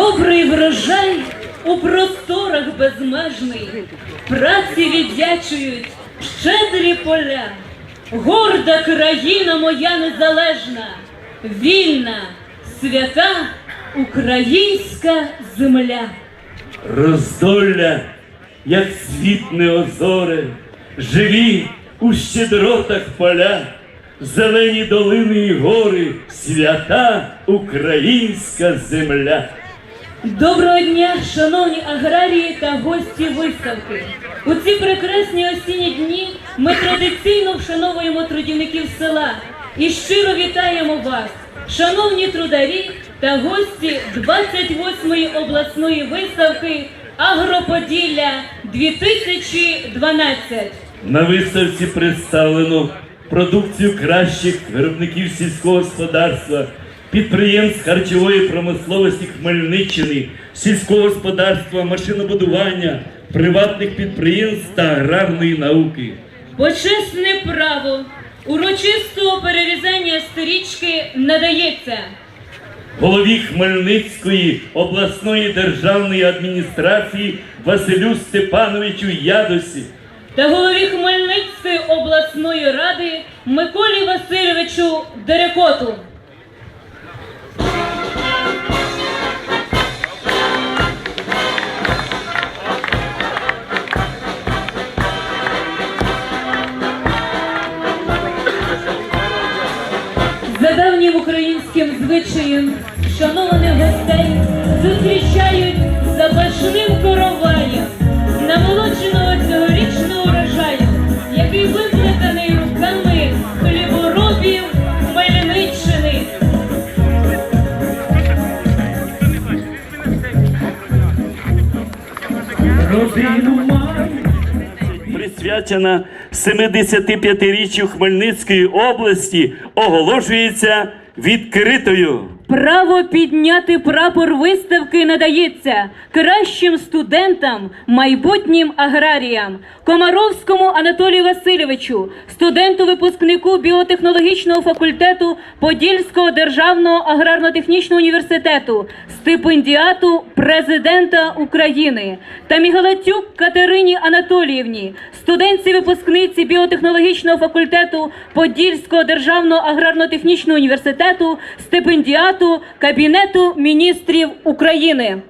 Добрий врожай у просторах безмежний, праці віддячують щедрі поля. Горда країна моя незалежна, вільна, свята українська земля. Роздолля, як світне озоре, живі у щедротах поля, зелені долини і гори, свята українська земля. Доброго дня, шановні аграрії та гості виставки. У ці прекрасні осінні дні ми традиційно вшановуємо трудівників села і щиро вітаємо вас, шановні трударі та гості 28-ї обласної виставки Агроподілля 2012. На виставці представлено продукцію кращих виробників сільського господарства, підприємств харчової промисловості Хмельниччини, сільського господарства, машинобудування, приватних підприємств та аграрної науки. Почесне право урочистого перерізання стрічки надається. Голові Хмельницької обласної державної адміністрації Василю Степановичу Ядосі, та голові Хмельницької обласної ради Миколі Васильовичу Дерекоту. Українським звичаєм шанованих гостей зустрічають запашним короваєм намолодженого цьогорічного урожаю, який виплетений руками хліборобів Хмельниччини. родину. Присвячена 75-річчю Хмельницької області оголошується відкритою. Право підняти прапор виставки надається кращим студентам, майбутнім аграріям, Комаровському Анатолію Васильовичу, студенту-випускнику біотехнологічного факультету Подільського державного аграрно-технічного університету, стипендіату президента України. Та Мігалатюк Катерині Анатоліївні, студентці-випускниці біотехнологічного факультету Подільського державного аграрно-технічного університету, стипендіату Кабінету міністрів України.